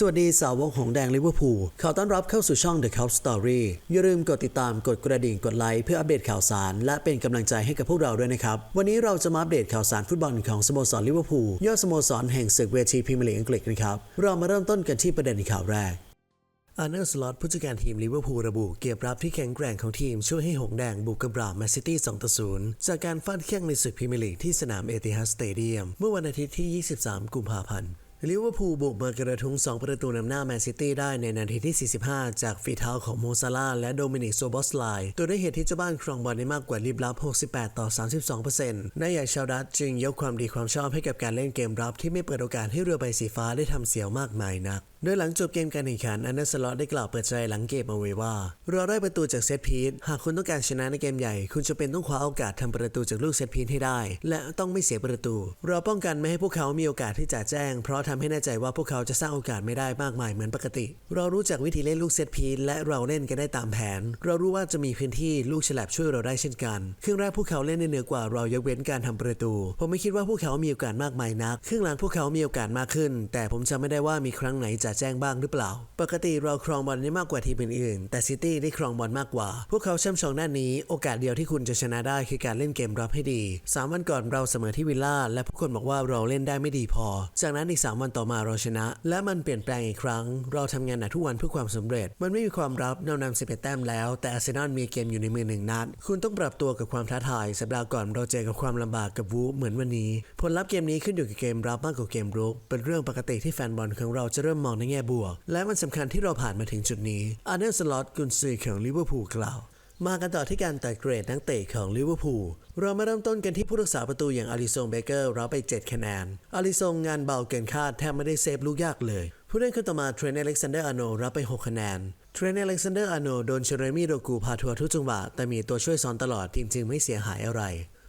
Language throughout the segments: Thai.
สวัสดีสาวกหงแดงลิเวอร์พูลขอต้อนรับเข้าสู่ช่อง The Cup Story อย่าลืมกดติดตามกดกระดิ่งกดไลค์เพื่ออัปเดตข่าวสาร และเป็นกำลังใจให้กับพวกเราด้วยนะครับ วันนี้เราจะมาอัปเดตข่าวสารฟุตบอลของสโมสรลิเวอร์พูลยอดสโมสรแห่งศึกเวทีพรีเมียร์ลีกอังกฤษนะครับเรามาเริ่มต้นกันที่ประเด็นข่าวแรกอาร์เนอร์สล็อตผู้จัดการทีมลิเวอร์พูลระบุ เกมรับที่แข็งแกร่งของทีมช่วยให้หงแดงบุกกระบราบแมนซิตี้2ต่อ0จากการฟาดแข้งในศึกพรีเมียร์ลีกที่สนามเอติฮัดสเตเดียมเมื่อวันอาทิตย์ที่ 23 กุมภาพันธ์ ลิเวอร์พูลบุกมากระทุง 2 ประตูนำหน้าแมนซิตี้ได้ในนาทีที่ 45 จากฝีเท้าของโมซาลาและโดมินิกโซบอสไลน์โดยได้เหตุที่เจ้าบ้านครองบอลได้มากกว่ารีบรับ 68 ต่อ 32%นายใหญ่ชาวดัตจึงยกความดีความชอบให้กับการเล่นเกมรับที่ไม่เปิดโอกาสให้เรือใบสีฟ้าได้ทำเสียวมากมายนักโดยหลังจบเกมการแข่งขันอันเดอร์สล็อตได้กล่าวเปิดใจหลังเกมเอาไว้ว่า เราได้ประตูจากเซตพีซหากคุณต้องการชนะในเกมใหญ่ คุณจะเป็นต้องคว้าโอกาสทำประตูจากลูกเซตพีซให้ได้ และต้องไม่เสียประตู เราป้องกันไม่ให้พวกเขามีโอกาสที่จะแจ้ง เพราะทำให้แน่ใจว่าพวกเขาจะสร้างโอกาสไม่ได้มากมายเหมือนปกติ เรารู้จักวิธีเล่นลูกเซตพีซและเราเล่นกันได้ตามแผน เรารู้ว่าจะมีพื้นที่ลูกฉลับช่วยเราได้เช่นกันครึ่งแรกพวกเขาเล่นได้เหนือกว่าเรายกเว้นการทำประตู ผมไม่คิดว่าพวกเขามีโอกาสมากมายนักครึ่งหลังพวกเขามีโอกาสมากขึ้น แต่ผมจำไม่ได้ว่ามีครั้งไหนจะแจ้งบ้างหรือเปล่า ปกติเราครองบอลได้มากกว่าทีมอื่นๆ แต่ซิตี้ได้ครองบอลมากกว่า พวกเขาช่ำชองด้านนี้ โอกาสเดียวที่คุณจะชนะได้คือการเล่นเกมรับให้ดีสามวันก่อนเราเสมอที่วิลล่าและผู้คนบอกว่าเราเล่นได้ไม่ดีพอ จากนั้นอีก 3 วันต่อมาเราชนะ และมันเปลี่ยนแปลงอีกครั้ง เราทำงานหนักทุกวันเพื่อความสำเร็จ มันไม่มีความรับเรานำ11แต้มแล้ว แต่อาร์เซนอลมีเกมอยู่ในมือหนึ่งนัด คุณต้องปรับตัวกับความท้าทายสัปดาห์ก่อนเราเจอกับความลำบากกับวูเหมือนวันนี้ ผลลัพธ์เกมนี้ขึ้นอยู่กับเกมรับมากกว่าเกมรุกเป็นเรื่องปกติที่แฟนบอลของเราจะเริ่มมองในแง่บวก และมันสำคัญที่เราผ่านมาถึงจุดนี้อาร์เนสล็อตกุนซือของลิเวอร์พูลกล่าวมากันต่อที่การตัดเกรดนักเตะของลิเวอร์พูล เรามาเริ่มต้นกันที่ผู้รักษาประตูอย่างอาริซงเบเกอร์รับไป 7 คะแนน อาริซงงานเบาเกินคาดแทบไม่ได้เซฟลูกยากเลย ผู้เล่นคนต่อมาเทรนเนอเล็กซานเดอร์อาโนรับไป 6 คะแนน เทรนเนอเล็กซานเดอร์อาโนโดนเชเรมีโดกูพาทัวร์ทุกจังหวะ แต่มีตัวช่วยซ้อนตลอดทีมจึงไม่เสียหายอะไร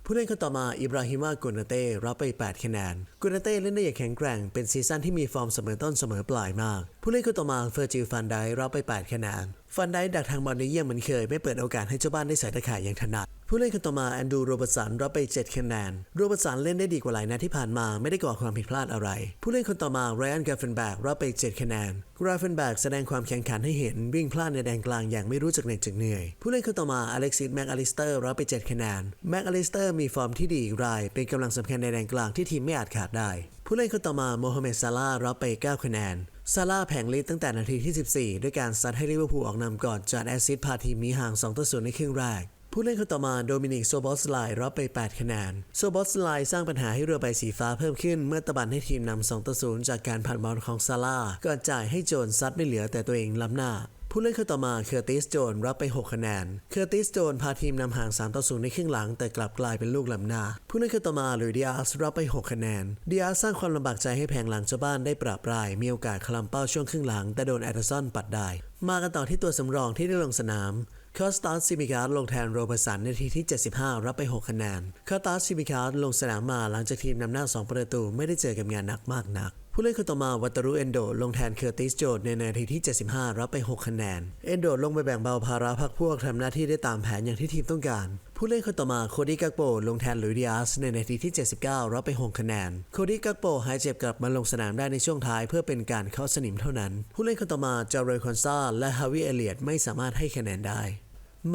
ผู้เล่นคนต่อมาอิบราฮิมากุนเต้รับไป 8 คะแนน กุนเต้เล่นได้อย่างแข็งแกร่ง เป็นซีซั่นที่มีฟอร์มเสมอต้นเสมอปลายมาก ผู้เล่นคนต่อมาเฟอร์จิลฟันไดรับไป 8 คะแนนฟันได้ดักทางบอลได้เยี่ยมเหมือนเคย ไม่เปิดโอกาสให้เจ้าบ้านได้ใส่ตะข่ายอย่างถนัด ผู้เล่นคนต่อมาแอนดูโรเบสันรับไป 7 คะแนน โรเบสันเล่นได้ดีกว่าหลายนัดที่ผ่านมาไม่ได้ก่อความผิดพลาดอะไร ผู้เล่นคนต่อมาไรอันกราฟเฟนแบกรับไป 7 คะแนนกราฟเฟนแบกแสดงความแข็งขันให้เห็นวิ่งพลาดในแดนกลางอย่างไม่รู้จักเหน็ดจักเหนื่อย ผู้เล่นคนต่อมาอเล็กซิสแม็กอลิสเตอร์รับไป 7 คะแนน แม็กอลิสเตอร์มีฟอร์มที่ดีอีกราย เป็นกำลังสำคัญในแดนกลางที่ทีมไม่อาจขาดได้ ผู้เล่นคนต่อมาโมฮัมเหม็ดซาลาห์รับไป 9 คะแนนซาร่าแผงฤทธิ์ตั้งแต่นาทีที่ 14 ด้วยการซัดให้ลิเวอร์พูลออกนำก่อนจากแอซิสต์พาทีมนี้ห่าง2ต่อ0ในครึ่งแรก ผู้เล่นคนต่อมาโดมินิกโซบอสไลรับไป 8 คะแนน โซบอสไลสร้างปัญหาให้เรือใบสีฟ้าเพิ่มขึ้น เมื่อตะบันให้ทีมนำ2ต่อ0จากการผ่านบอลของซาร่าก่อนจ่ายให้โจนซัดไม่เหลือแต่ตัวเองล้ำหน้าผู้เล่นคนต่อมาเคอร์ติสโจนรับไป 6 คะแนน เคอร์ติสโจนพาทีมนำห่าง 3 ต่อ 0 ในครึ่งหลังแต่กลับกลายเป็นลูกล้ำหน้า ผู้เล่นคนต่อมาหลุยดิอาสรับไป 6 คะแนน ดิอาสร้างความลำบากใจให้แผงหลังเจ้าบ้านได้ปราบปราย มีโอกาสคลำเป้าช่วงครึ่งหลัง แต่โดนแอดเดอร์สันปัดได้ มากันต่อที่ตัวสำรองที่ได้ลงสนาม คอสตัสซิมิการ์ดลงแทนโรเบร์สันในทีที่ 75 รับไป 6 คะแนนคอสตัสซิมิการ์ดลงสนามมาหลังจากทีมนำหน้า 2 ประตูไม่ได้เจอกับงานหนักมากนักผู้เล่นคนต่อมาวัตรุเอนโดลงแทนเคอร์ติสโจดในนาทีที่ 75 รับไป 6 คะแนน เอนโดลงไปแบ่งเบาภาระพักพวกทำหน้าที่ได้ตามแผนอย่างที่ทีมต้องการ ผู้เล่นคนต่อมาโคดี้กักโปลงแทนลุยดิอาสในนาทีที่ 79 รับไป 6 คะแนน โคดี้กักโปหายเจ็บกลับมาลงสนามได้ในช่วงท้ายเพื่อเป็นการเข้าสนิมเท่านั้น ผู้เล่นคนต่อมาจาเรคอนซาและฮาวิเอเลียตไม่สามารถให้คะแนนได้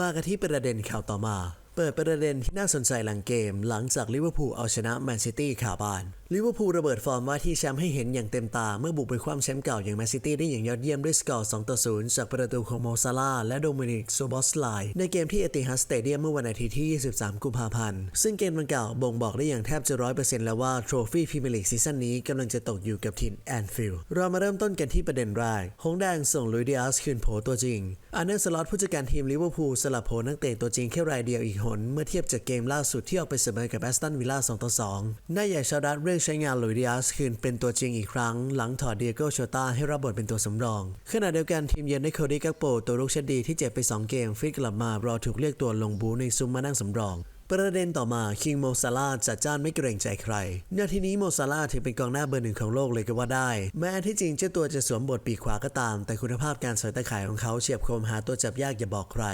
มากันที่ประเด็นข่าวต่อมา เปิดประเด็นที่น่าสนใจหลังเกม หลังจากลิเวอร์พูลเอาชนะแมนซิตี้ขาบ้าน ลิเวอร์พูลระเบิดฟอร์มว่าที่แชมป์ให้เห็นอย่างเต็มตา เมื่อบุกไปคว้ำแชมป์เก่าอย่างแมนซิตี้ได้อย่างยอดเยี่ยมด้วยสกอร์ 2 ต่อ 0 จากประตูของโมซาลาและโดมินิกโซบอสไลน์ในเกมที่เอติฮัดสเตเดียมเมื่อวันอาทิตย์ที่ 23 กุมภาพันธ์ ซึ่งเกมดังกล่าวบ่งบอกได้อย่างแทบจะร้อยเปอร์เซ็นต์แล้วว่าโทรฟี่พรีเมียร์ลีกซีซั่นนี้กำลังจะตกอยู่กับทีมแอนฟิลด์เรามาเริ่มต้นกันที่ประเด็นแรกหงแดงส่งลุยดิอาสคืนโผตัวจริงอาร์เนอร์สล็อตผู้จัดการทีมลิเวอร์พูลสลับโผนักเตะตัวจริงแค่รายเดียวอีกหนเมื่อเทียบจากเกมล่าสุดที่ออกไปเสมอกับแอสตันวิลล่า2ต่อ2นายใหญ่ชาดัตเร่งใช้งานลุยดิอาสคืนเป็นตัวจริงอีกครั้ง หลังถอดเดียโก้โชตาให้รับบทเป็นตัวสำรองขณะเดียวกันทีมเยือนได้โคดี้กักโปตัวลูกเชดดีที่เจ็บไป 2 เกมฟิตกลับมารอถูกเรียกตัวลงบูในซุ้มมานั่งสำรอง ประเด็นต่อมาคิงโมซาลาจัดจ้านไม่เกรงใจใครนาทีนี้โมซาลาถือเป็นกองหน้าเบอร์หนึ่งของโลกเลยก็ว่าได้ แม้ที่จริงเจ้าตัวจะสวมบทปีกขวาก็ตาม แต่คุณภาพการสอยตะข่ายของเขาเฉียบคมหาตัวจับยากอย่าบอกใคร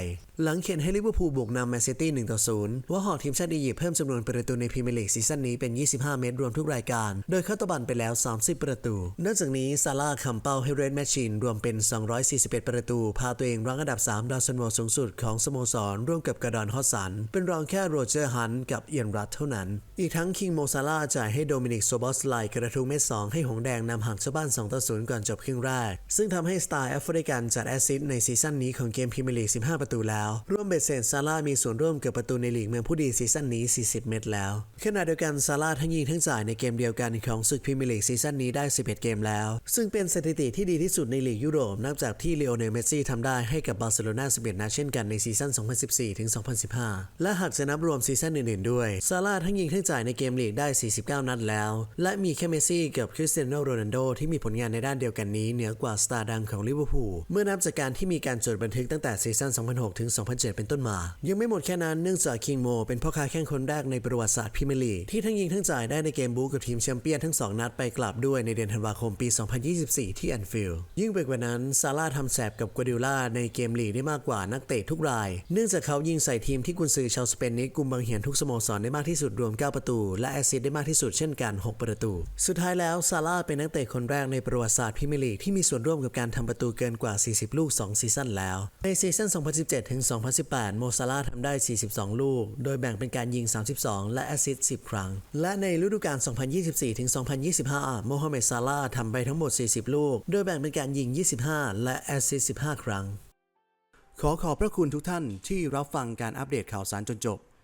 หลังเขียนให้ลิเวอร์พูลบุกนำแมนซิตี้1ต่อ0ว่าหอกทีมชาติอียิปต์เพิ่มจำนวนประตูในพรีเมียร์ลีกซีซั่นนี้เป็น 25 เม็ดรวมทุกรายการ โดยเข้าตะบันไปแล้ว 30 ประตูนอกจากนี้ซาร่าคำเป้าให้เรดแมชชีนรวมเป็น 241 ประตู พาตัวเองรั้งอันดับ 3 ดาวซันโวสูงสุดของสโมสรร่วมกับกระดอนฮอสสันเป็นรองแค่โรเจอร์ฮันต์กับเอียนรัตเท่านั้น อีกทั้งคิงโมซาร่าจ่ายให้โดมินิกโซบอสไลกระทุ้งเม็ดสองให้หงแดงนำห่างชาวบ้าน2ต่อ0ก่อนจบครึ่งแรก ซึ่งทำให้สไตล์แอฟริกันจัดแอสซิสในซีซั่นนี้ของเกมพรีเมียร์ลีก 15 ประตูแล้ว ร่วมเบ็ดเสร็จซาร่ามีส่วนร่วมกับประตูในลีกเมืองผู้ดีซีซั่นนี้ 40 เม็ดแล้ว ขณะเดียวกันซาร่าทั้งยิงทั้งจ่ายในเกมเดียวกันของศึกพรีเมียร์ลีกซีซั่นนี้ได้ 11 เกมแล้ว ซึ่งเป็นสถิติที่ดีที่สุดในลีกยุโรปนับจากที่เลโอเนลเมสซี่ทำได้ให้กับบาร์เซโลนา11นัดเช่นกันในซีซั่น2014-2015 และหากจะนับรวมซีซั่นอื่นๆด้วย ซาร่าห์ทั้งยิงทั้งจ่ายในเกมลีกได้ 49 นัดแล้ว และมีแค่เมสซี่กับคริสเตียโนโรนัลโดที่มีผลงานในด้านเดียวกันนี้เหนือกว่าสตาร์ดังของลิเวอร์พูลเมื่อนับจากการที่มีการจดบันทึกตั้งแต่ซีซั่น 2006 ถึง 2007 เป็นต้นมา ยังไม่หมดแค่นั้นเนื่องจากคิงโมเป็นพ่อค้าแข่งคนแรกในประวัติศาสตร์พรีเมียร์ลีกที่ทั้งยิงทั้งจ่ายได้ในเกมบู๊กับทีมแชมเปี้ยนทั้งสองนัดไปกลับด้วยในเดือนธันวาคมปี 2024 ที่แอนฟิลด์ยิ่งไปกว่านั้นซาร่าทำแสบกับกัวดิล่าในเกมลีกได้มากกว่านักเตะทุกราย เนื่องจากเขายิงใส่ทีมที่กุนซือชาวสเปนนี้กุุมบังเหียนทุกสโมสรได้มากที่สุดรวม 9 ประตู และแอสซิสต์ได้มากที่สุดเช่นกัน 6 ประตู สุดท้ายแล้วซาร่าเป็นนักเตะคนแรกในประวัติศาสตร์พรีเมียร์ลีกที่มีส่วนร่วมกับการทำประตูเกินกว่า 40 ลูก 2 ซีซั่นแล้ว ในซีซั่น 2017 ถึง 2018 โมซาร่าทำได้ 42 ลูก โดยแบ่งเป็นการยิง 32 และแอสซิสต์ 10 ครั้ง และในฤดูกาล 2024 ถึง 2025 โมฮัมเหม็ดซาร่าทำไปทั้งหมด 40 ลูก โดยแบ่งเป็นการยิง 25 และแอสซิสต์ 15 ครั้งขอขอบพระคุณทุกท่านที่รับฟังการอัปเดตข่าวสารจนจบ